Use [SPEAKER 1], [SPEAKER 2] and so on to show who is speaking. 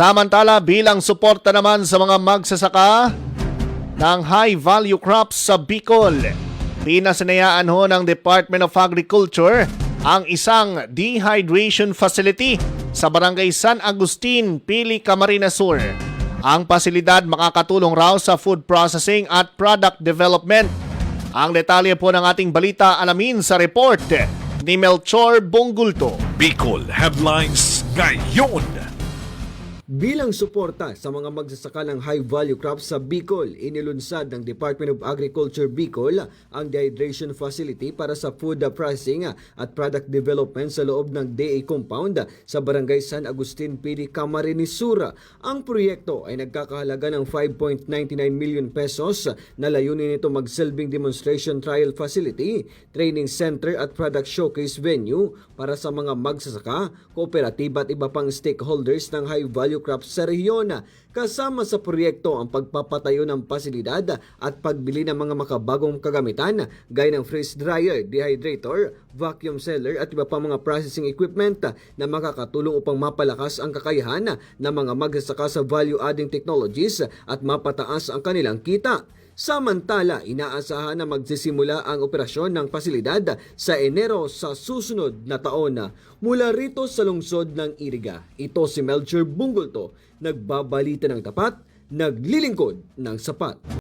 [SPEAKER 1] Samantala bilang suporta naman sa mga magsasaka ng high value crops sa Bicol, pinasinayaan ho ng Department of Agriculture ang isang dehydration facility sa Barangay San Agustin, Pili, Camarines Sur. Ang pasilidad makakatulong raw sa food processing at product development. Ang detalye po ng ating balita alamin sa report ni Melchor Bongulto.
[SPEAKER 2] Bicol Headlines ngayon.
[SPEAKER 3] Bilang suporta sa mga magsasaka ng high-value crops sa Bicol, inilunsad ng Department of Agriculture Bicol ang dehydration facility para sa food processing at product development sa loob ng DA compound sa Barangay San Agustin, Pili, Camarines Sur. Ang proyekto ay nagkakahalaga ng 5.99 million pesos na layunin nito magsilbing demonstration trial facility, training center at product showcase venue para sa mga magsasaka, kooperatiba at iba pang stakeholders ng high-value crops sa. Kasama sa proyekto ang pagpapatayo ng pasilidad at pagbili ng mga makabagong kagamitan gaya ng freeze dryer, dehydrator, vacuum sealer at iba pang mga processing equipment na makakatulong upang mapalakas ang kakayahan ng mga magsasaka sa value-adding technologies at mapataas ang kanilang kita. Samantala, inaasahan na magsisimula ang operasyon ng pasilidad sa Enero sa susunod na taon mula rito sa lungsod ng Iriga. Ito si Melcher Bungulto, nagbabalita ng tapat, naglilingkod ng sapat.